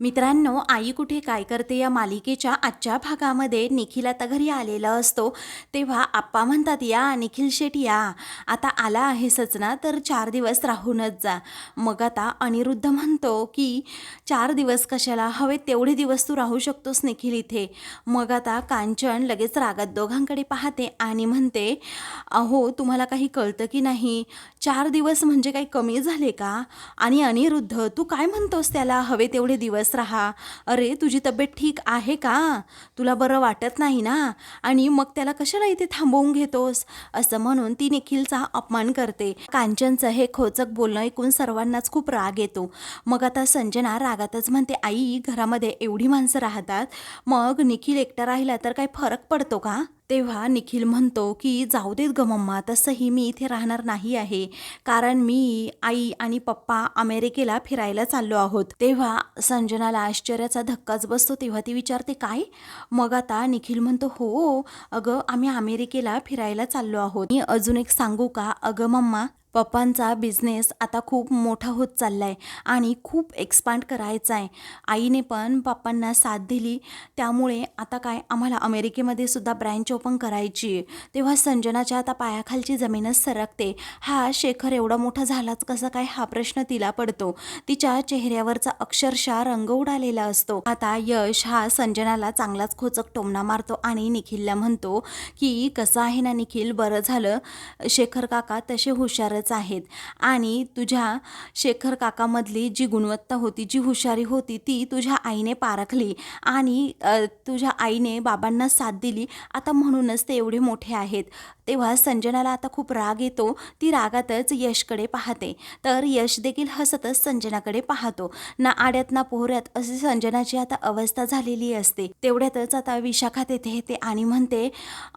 मित्रांनो आई कुठे काय करते या मालिकेच्या आजच्या भागामध्ये निखिल आता घरी आलेला असतो. तेव्हा आप्पा म्हणतात या निखिल शेट या. आता आला आहे सचना तर चार दिवस राहूनच जा. मग आता अनिरुद्ध म्हणतो की चार दिवस कशाला? हवे तेवढे दिवस तू राहू शकतोस निखिल इथे. मग आता कांचन लगेच रागात दोघांकडे पाहते आणि म्हणते अहो तुम्हाला काही कळतं की नाही? चार दिवस म्हणजे काही कमी झाले का? आणि अनिरुद्ध तू काय म्हणतोस त्याला? हवे तेवढे दिवस राहा. अरे तुझी तब्येत ठीक आहे का? तुला बरं वाटत नाही ना? आणि मग त्याला कशाला इथे थांबवून घेतोस? असं म्हणून ती निखिलचा अपमान करते. कांचनचं हे खोचक बोलणं ऐकून सर्वांनाच खूप राग येतो. मग आता संजना रागातच म्हणते आई घरामध्ये एवढी माणसं राहतात. मग निखिल एकटा राहिला तर काही फरक पडतो का? तेव्हा निखिल म्हणतो की जाऊ देत ग मम्मा तसंही मी इथे राहणार नाही आहे. कारण मी आई आणि पप्पा अमेरिकेला फिरायला चाललो आहोत. तेव्हा संजनाला आश्चर्याचा धक्काच बसतो. तेव्हा ती विचारते काय? मग आता निखिल म्हणतो हो अगं आम्ही अमेरिकेला फिरायला चाललो आहोत. मी अजून एक सांगू का? अगं मम्मा पप्पांचा बिझनेस आता खूप मोठा होत चालला आहे आणि खूप एक्सपांड करायचा आहे. आईने पण पप्पांना साथ दिली. त्यामुळे आता काय आम्हाला अमेरिकेमध्ये सुद्धा ब्रँच ओपन करायची आहे. तेव्हा संजनाच्या आता पायाखालची जमीनच सरकते. हा शेखर एवढा मोठा झालाच कसा काय हा प्रश्न तिला पडतो. तिच्या चेहऱ्यावरचा अक्षरशः रंग उडालेला असतो. आता यश हा संजनाला चांगलाच खोचक टोमणा मारतो आणि निखिलला म्हणतो की कसं आहे ना निखिल? बरं झालं. शेखर काका तसे हुशार हुशारच आहेत. आणि तुझ्या शेखर काकामधली जी गुणवत्ता होती जी हुशारी होती ती तुझ्या आईने पारखली. आणि तुझ्या आईने बाबांना साथ दिली. आता म्हणूनच ते एवढे मोठे आहेत. तेव्हा संजनाला आता खूप राग येतो. ती रागातच यशकडे पाहते. तर यश देखील हसतच संजनाकडे पाहतो. ना आड्यात ना पोहऱ्यात अशी संजनाची आता अवस्था झालेली असते. तेवढ्यातच आता विशाखा तेथे येते आणि म्हणते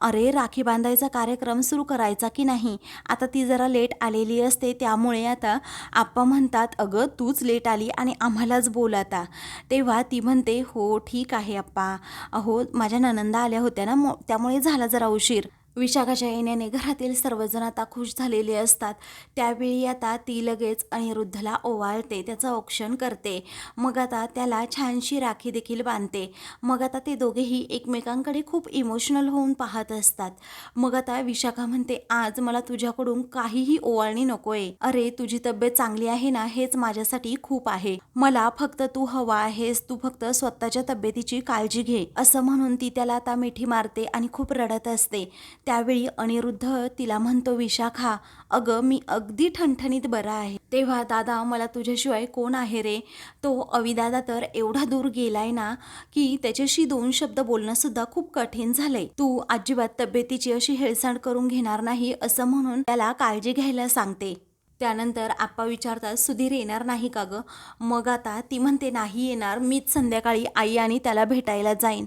अरे राखी बांधायचा कार्यक्रम सुरू करायचा की नाही? आता ती जरा लेट आली आलेली असते. त्यामुळे आता आप्पा म्हणतात अगं तूच लेट आली आणि आम्हालाच बोल आता. तेव्हा ती म्हणते हो ठीक आहे आप्पा. अहो माझ्या ननंदा आल्या होत्या ना मो- त्यामुळे झाला जरा उशीर. विशाखाच्या येण्याने घरातील सर्वजण आता खुश झालेले असतात. त्यावेळी आता ती लगेच अनिरुद्धला ओवाळते त्याचं औक्षण करते. मग आता त्याला छानशी राखी देखील बांधते. मग आता ते दोघेही एकमेकांकडे खूप इमोशनल होऊन पाहत असतात. मग आता विशाखा म्हणते आज मला तुझ्याकडून काहीही ओवाळणी नकोय. अरे तुझी तब्येत चांगली आहे ना हेच माझ्यासाठी खूप आहे. मला फक्त तू हवा आहेस तू फक्त स्वतःच्या तब्येतीची काळजी घे. असं म्हणून ती त्याला आता मिठी मारते आणि खूप रडत असते. त्यावेळी अनिरुद्ध तिला म्हणतो विशाखा अगं मी अगदी ठणठणीत बरा आहे. तेव्हा दादा मला तुझ्याशिवाय कोण आहे रे? तो अविदादा तर एवढा दूर गेलाय ना की त्याच्याशी दोन शब्द बोलणंसुद्धा खूप कठीण झालंय. तू अजिबात तब्येतीची अशी हेळसांड करून घेणार नाही असं म्हणून त्याला काळजी घ्यायला सांगते. त्यानंतर आप्पा विचारतात सुधीर येणार नाही का गं? मग आता ती म्हणते नाही येणार मीच संध्याकाळी आई आणि त्याला भेटायला जाईन.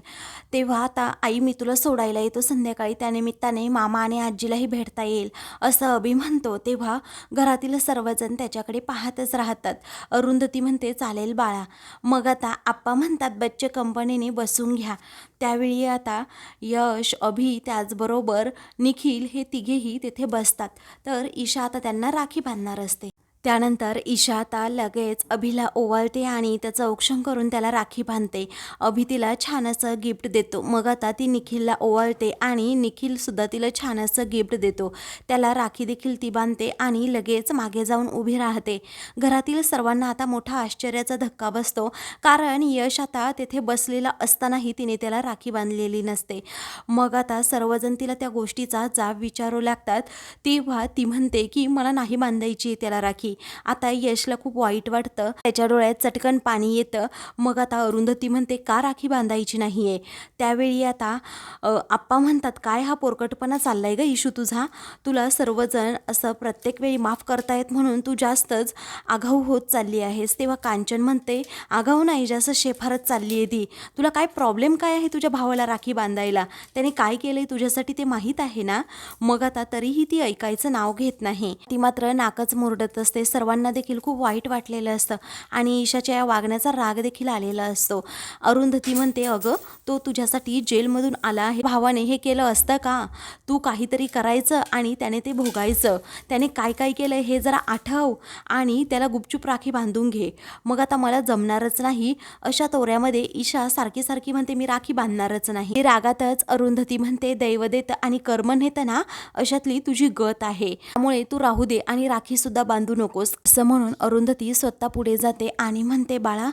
तेव्हा आता आई मी तुला सोडायला येतो संध्याकाळी त्यानिमित्ताने मामा आणि आजीलाही भेटता येईल असं अभि म्हणतो. तेव्हा घरातील सर्वजण त्याच्याकडे पाहतच राहतात. अरुंधती म्हणते चालेल बाळा. मग आता आप्पा म्हणतात बच्चे कंपनीने बसून घ्या. त्यावेळी आता यश अभि त्याचबरोबर निखिल हे तिघेही तेथे बसतात. तर ईशा आता त्यांना राखी बांधणार असते. त्यानंतर ईशा आता लगेच अभिला ओवाळते आणि त्याचं औक्षण करून त्याला राखी बांधते. अभि तिला छान असं गिफ्ट देतो. मग आता ती निखिलला ओवाळते आणि निखिलसुद्धा तिला छान असं गिफ्ट देतो. त्याला राखी देखील ती बांधते आणि लगेच मागे जाऊन उभी राहते. घरातील सर्वांना आता मोठा आश्चर्याचा धक्का बसतो. कारण यश आता तेथे बसलेला असतानाही तिने त्याला राखी बांधलेली नसते. मग आता सर्वजण तिला त्या गोष्टीचा जाब विचारू लागतात. तेव्हा ती म्हणते की मला नाही बांधायची त्याला राखी. आता यशला खूप वाईट वाटतं. त्याच्या डोळ्यात चटकन पाणी येतं. मग आता अरुंधती म्हणते का राखी बांधायची नाही आहे त्यावेळी आता आप्पा म्हणतात काय हा पोरकटपणा चाललाय ग इशू तुझा? तुला सर्वजण असं प्रत्येक वेळी माफ करतायत म्हणून तू जास्तच आघाऊ होत चालली आहेस. तेव्हा कांचन म्हणते आघाऊ नाही जास्त शेफारत चालली आहे ती. तुला काय प्रॉब्लेम काय आहे तुझ्या भावाला राखी बांधायला? त्याने काय केलंय तुझ्यासाठी ते माहीत आहे ना? मग आता तरीही ती ऐकायचं नाव घेत नाही. ती मात्र नाकच मुरडत असते. सर्वांना देखील खूप वाईट वाटलेलं असतं. आणि ईशाच्या या वागण्याचा राग देखील आलेला असतो. अरुंधती म्हणते अगं तो तुझ्यासाठी जेलमधून आला हे भावाने हे केलं असतं का? तू काहीतरी करायचं आणि त्याने ते भोगायचं. त्याने काय काय केलं हे जरा आठव आणि त्याला गुपचूप राखी बांधून घे. मग आता मला जमणारच नाही. अशा तोऱ्यामध्ये ईशा सारखी सारखी म्हणते मी राखी बांधणारच नाही. रागातच अरुंधती म्हणते दैवदेत आणि कर्म नेत ना अशातली तुझी गत आहे. त्यामुळे तू राहू दे आणि राखी सुद्धा बांधू नकोस असं म्हणून अरुंधती स्वतः पुढे जाते आणि म्हणते बाळा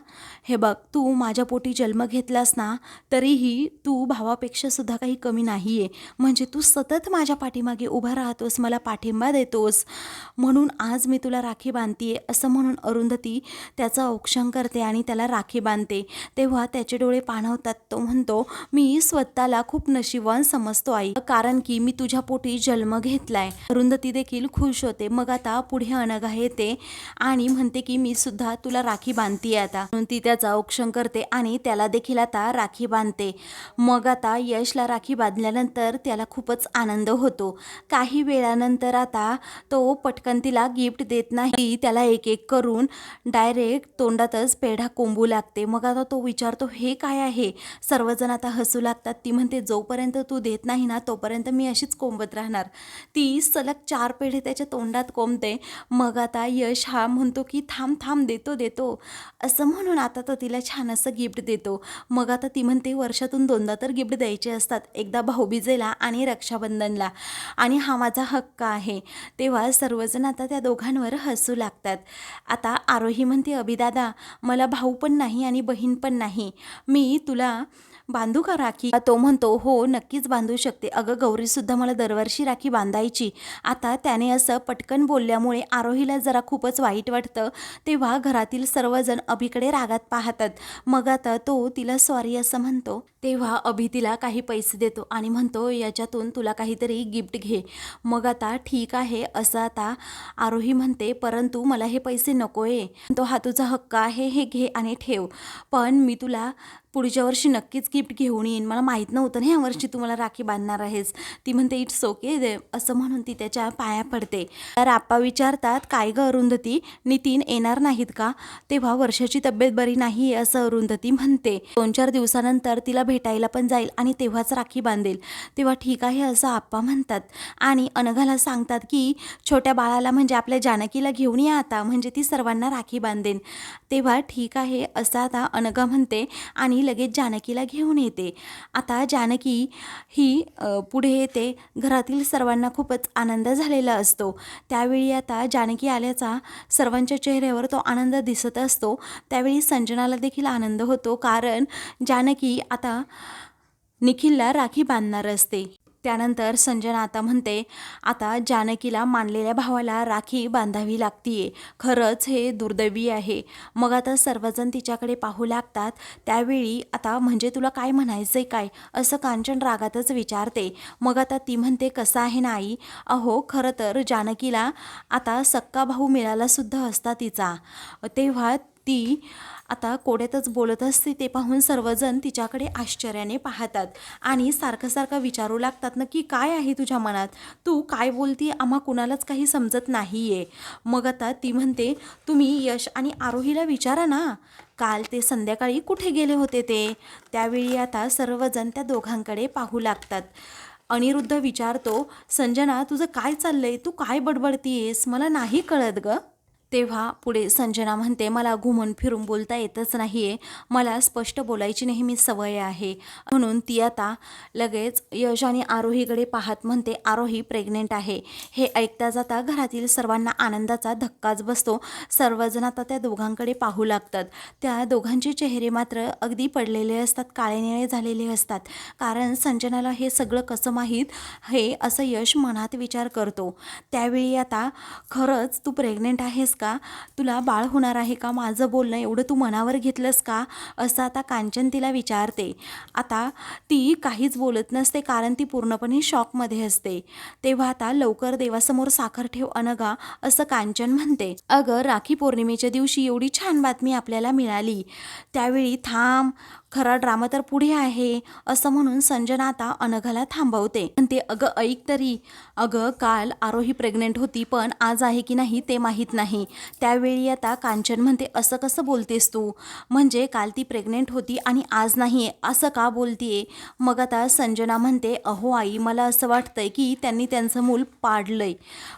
हे बघ तू माझ्या पोटी जन्म घेतलास ना तरीही तू भावापेक्षा सुद्धा काही कमी नाहीये. म्हणजे तू सतत माझ्या पाठीमागे उभा राहतोस मला पाठिंबा देतोस. म्हणून आज मी तुला राखी बांधतीये असं म्हणून अरुंधती त्याचं औक्षण करते आणि त्याला राखी बांधते. तेव्हा त्याचे डोळे पाणवतात. तो म्हणतो मी स्वतःला खूप नशिबान समजतो आई कारण की मी तुझ्या पोटी जन्म घेतलाय. अरुंधती देखील खुश होते. मग आता पुढे अनघा येते. आणि म्हणते की मी सुद्धा तुला राखी बांधतीये आता. म्हणून ती त्याचा औक्षण करते आणि त्याला देखील आता राखी बांधते. मग आता यशला राखी बांधल्यानंतर त्याला खूपच आनंद होतो. काही वेळानंतर आता तो पटकन तिला गिफ्ट देत नाही. त्याला एक एक करून डायरेक्ट तोंडातच पेढा कोंबू लागते. मग आता तो विचारतो हे काय आहे? सर्वजण आता हसू लागतात. ती म्हणते जोपर्यंत तू देत नाही ना तोपर्यंत मी अशीच कोंबत राहणार. ती सलग चार पेढे त्याच्या तोंडात कोंबते. मग आता आता यश हा म्हणतो की थांब थांब देतो देतो. असं म्हणून आता तो तिला छान असं गिफ्ट देतो. मग आता ती म्हणते वर्षातून दोनदा तर गिफ्ट द्यायचे असतात. एकदा भाऊबीजेला आणि रक्षाबंधनला. आणि हा माझा हक्क आहे. तेव्हा सर्वजण आता त्या दोघांवर हसू लागतात. आता आरोही म्हणते अभिदादा मला भाऊ पण नाही आणि बहीण पण नाही. मी तुला बांधू का राखी? तो म्हणतो हो नक्कीच बांधू शकते. अगं गौरीसुद्धा मला दरवर्षी राखी बांधायची. आता त्याने असं पटकन बोलल्यामुळे आरोहीला जरा खूपच वाईट वाटतं. तेव्हा घरातील सर्वजण अभिकडे रागात पाहतात. मग आता तो तिला सॉरी असं म्हणतो. तेव्हा अभि तिला काही पैसे देतो आणि म्हणतो याच्यातून तुला काहीतरी गिफ्ट घे. मग आता ठीक आहे असं आता आरोही म्हणते परंतु मला हे पैसे नको आहे तो हा तुझा हक्क आहे हे घे आणि ठेव. पण मी तुला पुढच्या वर्षी नक्कीच गिफ्ट घेऊन येईन. मला माहीत नव्हतं ना ह्या वर्षी तू मला राखी बांधणार आहेस. ती म्हणते इट्स ओके दे असं म्हणून ती त्याच्या पाया पडते. तर आप्पा विचारतात काय ग अरुंधती? नितीन येणार नाहीत का? तेव्हा वर्षाची तब्येत बरी नाही आहे असं अरुंधती म्हणते. दोन चार दिवसानंतर तिला भेटायला पण जाईल आणि तेव्हाच राखी बांधेल. तेव्हा ठीक आहे असं आप्पा म्हणतात. आणि अनघाला सांगतात की छोट्या बाळाला म्हणजे आपल्या जानकीला घेऊन या आता म्हणजे ती सर्वांना राखी बांधेन. तेव्हा ठीक आहे असं आता अनघा म्हणते आणि लगेच जानकीला घेऊन येते. आता जानकी ही पुढे येते. घरातील सर्वांना खूपच आनंद झालेला असतो. त्यावेळी आता जानकी आल्याचा सर्वांच्या चेहऱ्यावर तो आनंद दिसत असतो. त्यावेळी संजनाला देखील आनंद होतो. कारण जानकी आता निखिलला राखी बांधणार असते. त्यानंतर संजना आता म्हणते आता जानकीला मानलेल्या भावाला राखी बांधावी लागतीये. खरंच हे दुर्दैवी आहे. मग आता सर्वजण तिच्याकडे पाहू लागतात. त्यावेळी आता म्हणजे तुला काय म्हणायचंय काय? असं कांचन रागातच विचारते. मग आता ती म्हणते कसं आहे ना आई? अहो खरं तर जानकीला आता सक्का भाऊ मिळाला सुद्धा असता तिचा. तेव्हा ती आता कोड्यातच बोलत असते ते पाहून सर्वजण तिच्याकडे आश्चर्याने पाहतात. आणि सारखं सारखं विचारू लागतात ना की काय आहे तुझ्या मनात? तू काय बोलती आम्हा कुणालाच काही समजत नाही आहे मग आता ती म्हणते तुम्ही यश आणि आरोहीला विचारा ना. काल ते संध्याकाळी कुठे गेले होते ते? त्यावेळी आता सर्वजण त्या दोघांकडे पाहू लागतात. अनिरुद्ध विचारतो संजना तुझं काय चाललंय? तू काय बडबडतीयेस? मला नाही कळत ग. तेव्हा पुढे संजना म्हणते मला घुमून फिरून बोलता येतच नाही आहे मला स्पष्ट बोलायची नेहमी सवय आहे. म्हणून ती आता लगेच यश आणि आरोहीकडे पाहत म्हणते आरोही प्रेग्नेंट आहे. हे ऐकता जाता घरातील सर्वांना आनंदाचा धक्काच बसतो. सर्वजण आता त्या दोघांकडे पाहू लागतात. त्या दोघांचे चेहरे मात्र अगदी पडलेले असतात काळे निळे झालेले असतात. कारण संजनाला हे सगळं कसं माहीत हे असं यश मनात विचार करतो. त्यावेळी आता खरंच तू प्रेग्नेंट आहेस का? तुला बाळ होणार आहे का? माझं बोलणं एवढं तू मनावर घेतलंस का? असं आता कांचन तिला विचारते. आता ती काहीच बोलत नसते कारण ती पूर्णपणे शॉकमध्ये असते. तेव्हा आता लवकर देवासमोर साखर ठेव अनगा असं कांचन म्हणते. अगं राखी पौर्णिमेच्या दिवशी एवढी छान बातमी आपल्याला मिळाली. त्यावेळी थांब खरा ड्रामा तर पुढे आहे असं म्हणून संजना आता अनघाला थांबवते. म्हणते अगं ऐक तरी. अगं काल आरोही प्रेग्नेंट होती पण आज आहे की नाही ते माहीत नाही. त्यावेळी आता कांचन म्हणते असं कसं बोलतेस तू? म्हणजे काल ती प्रेग्नेंट होती आणि आज नाही असं का बोलतीये? मग आता संजना म्हणते अहो आई मला असं वाटतंय की त्यांनी त्यांचं मूल पाडलंय.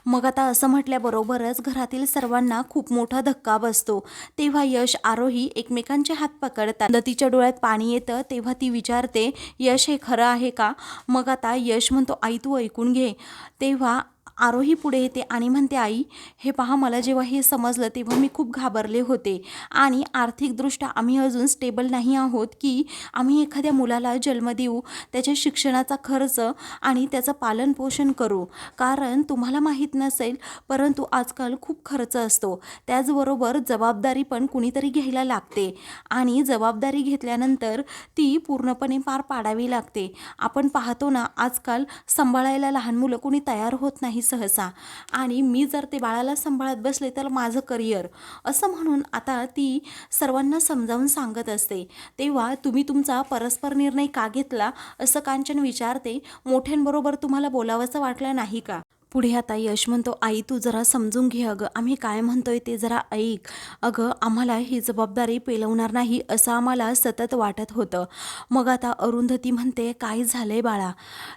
मग आता असं म्हटल्याबरोबरच घरातील सर्वांना खूप मोठा धक्का बसतो. तेव्हा यश आरोही एकमेकांचे हात पकडतात. लतीच्या डोळ्यात पाणी येतं तेव्हा ती विचारते यश हे खरं आहे का? मग आता यश म्हणतो आई तू ऐकून घे. तेव्हा आरोही पुढे येते आणि म्हणते आई हे पहा मला जेव्हा हे समजलं तेव्हा मी खूप घाबरले होते. आणि आर्थिकदृष्ट्या आम्ही अजून स्टेबल नाही आहोत की आम्ही एखाद्या मुलाला जन्म देऊ त्याच्या शिक्षणाचा खर्च आणि त्याचं पालनपोषण करू. कारण तुम्हाला माहीत नसेल परंतु आजकाल खूप खर्च असतो. त्याचबरोबर जबाबदारी पण कुणीतरी घ्यायला लागते. आणि जबाबदारी घेतल्यानंतर ती पूर्णपणे पार पाडावी लागते. आपण पाहतो ना आजकाल सांभाळायला लहान मुलं कोणी तयार होत नाही सहसा. आणि मी जर ते बाळाला सांभाळत बसले तर माझं करिअर असं म्हणून आता ती सर्वांना समजावून सांगत असते. तेव्हा तुम्ही तुमचा परस्पर निर्णय का घेतला? असं कांचन विचारते. मोठ्यांबरोबर तुम्हाला बोलावंसं वाटलं नाही का? पुढे आता यश म्हणतो आई तू जरा समजून घे अगं. आम्ही काय म्हणतोय ते जरा ऐक. अगं आम्हाला ही जबाबदारी पेलवणार नाही असं आम्हाला सतत वाटत होतं. मग आता अरुंधती म्हणते काय झालंय बाळा?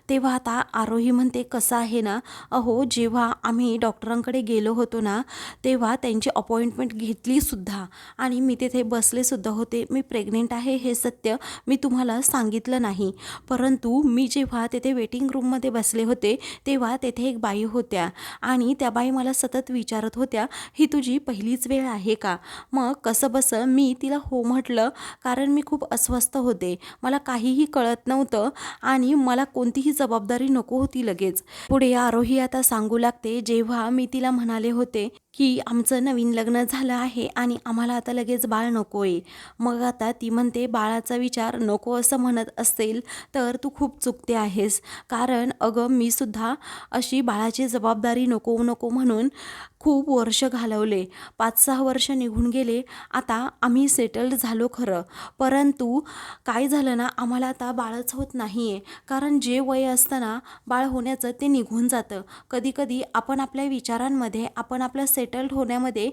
तेव्हा आता आरोही म्हणते कसं आहे ना? अहो जेव्हा आम्ही डॉक्टरांकडे गेलो होतो ना तेव्हा त्यांची अपॉइंटमेंट घेतलीसुद्धा आणि मी तिथे बसलेसुद्धा होते. मी प्रेग्नेंट आहे हे सत्य मी तुम्हाला सांगितलं नाही. परंतु मी जेव्हा तेथे वेटिंग रूममध्ये बसले होते तेव्हा तेथे एक बाई होत्या. आणि त्या बाई मला सतत विचारत होत्या ही तुझी पहिलीच वेळ आहे का? मग कसं बसं मी तिला हो म्हटलं कारण मी खूप अस्वस्थ होते. मला काहीही कळत नव्हतं आणि मला कोणतीही जबाबदारी नको होती लगेच. पुढे आरोही आता सांगू लागते. जेव्हा मी तिला म्हणाले होते की आमचं नवीन लग्न झालं आहे आणि आम्हाला आता लगेच बाळ नको आहे. मग आता ती म्हणते बाळाचा विचार नको असं म्हणत असेल तर तू खूप चुकते आहेस. कारण अगं मी सुद्धा अशी बाळाची जबाबदारी नको नको म्हणून खूप वर्ष घालवले. पाच सहा वर्ष निघून गेले. आता आम्ही सेटल्ड झालो खरं. परंतु काय झालं ना आम्हाला आता बाळच होत नाही आहे कारण जे वय असताना बाळ होण्याचं ते निघून जातं. कधीकधी आपण आपल्या विचारांमध्ये आपण आपलं सेटल्ड होण्यामध्ये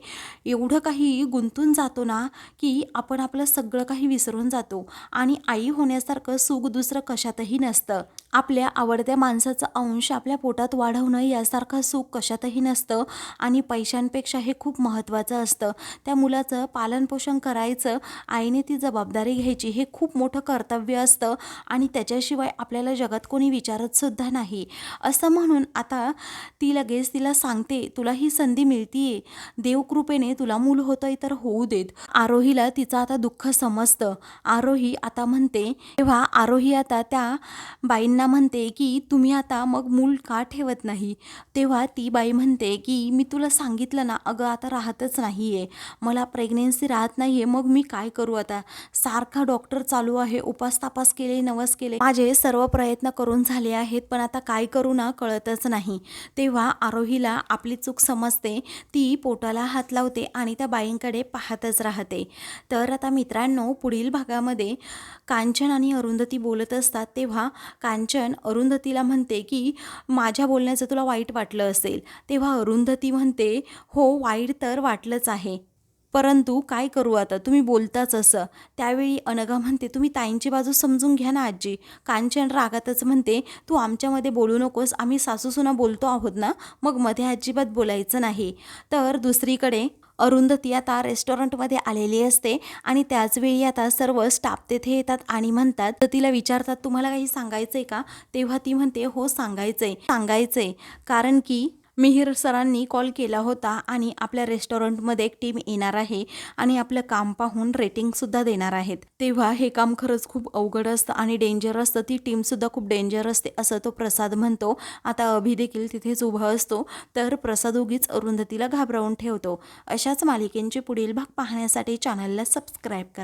एवढं काही गुंतून जातो ना की आपण आपलं सगळं काही विसरून जातो. आणि आई होण्यासारखं सुख दुसरं कशातही नसतं. आपल्या आवडत्या माणसाचा अंश आपल्या पोटात वाढवणं यासारखं सुख कशातही नसतं. आणि पैशांपेक्षा हे खूप महत्त्वाचं असतं. त्या मुलाचं पालनपोषण करायचं आईने ती जबाबदारी घ्यायची हे खूप मोठं कर्तव्य असतं आणि त्याच्याशिवाय आपल्याला जगात कोणी विचारत सुद्धा नाही. असं म्हणून आता ती लगेच तिला सांगते तुला ही संधी मिळतीये. देवकृपेने तुला मूल होतंय तर होऊ देत. आरोहीला तिचं आता दुःख समजतं. आरोही आता म्हणते तेव्हा आरोही आता त्या बाईंना म्हणते की तुम्ही आता मग मूल का ठेवत नाही? तेव्हा ती बाई म्हणते की मी तुला सांगितलं ना अगं आता राहतच नाही आहे मला प्रेग्नेन्सी राहत नाही आहे मग मी काय करू आता? सारखा डॉक्टर चालू आहे. उपास तापास केले नवस केले. माझे सर्व प्रयत्न करून झाले आहेत पण आता काय करू ना कळतच नाही. तेव्हा आरोहीला आपली चूक समजते. ती पोटाला हात लावते आणि त्या बाईंकडे पाहतच राहते. तर आता मित्रांनो पुढील भागामध्ये कांचन आणि अरुंधती बोलत असतात. तेव्हा कांचन अरुंधतीला म्हणते की माझ्या बोलण्याचं तुला वाईट वाटलं असेल. तेव्हा अरुंधती म्हणते हो वाईट तर वाटलंच आहे. परंतु काय करू आता? तुम्ही बोलताच असं. त्यावेळी अनघा म्हणते तुम्ही ताईंची बाजू समजून घ्या ना आजी. कांचन रागातच म्हणते तू आमच्यामध्ये बोलू नकोस. आम्ही सासूसुना बोलतो आहोत ना? मग मध्ये अजिबात बोलायचं नाही. तर दुसरीकडे अरुंधती आता रेस्टॉरंटमध्ये आलेली असते आणि त्याचवेळी आता सर्व स्टाफ तेथे येतात आणि म्हणतात तर तिला विचारतात तुम्हाला काही सांगायचं आहे का? तेव्हा ती म्हणते हो सांगायचं आहे सांगायचं आहे कारण की मिहिर सरांनी कॉल केला होता आणि आपल्या रेस्टॉरंटमध्ये एक टीम येणार आहे आणि आपलं काम पाहून रेटिंगसुद्धा देणार आहेत. तेव्हा हे काम खरंच खूप अवघड असतं आणि डेंजर असतं. ती टीमसुद्धा खूप डेंजर असते असं तो प्रसाद म्हणतो. आता अभि देखील तिथेच उभा असतो तर प्रसाद उगीच अरुंधतीला घाबरवून ठेवतो. अशाच मालिकेंचे पुढील भाग पाहण्यासाठी चॅनलला सबस्क्राईब करा.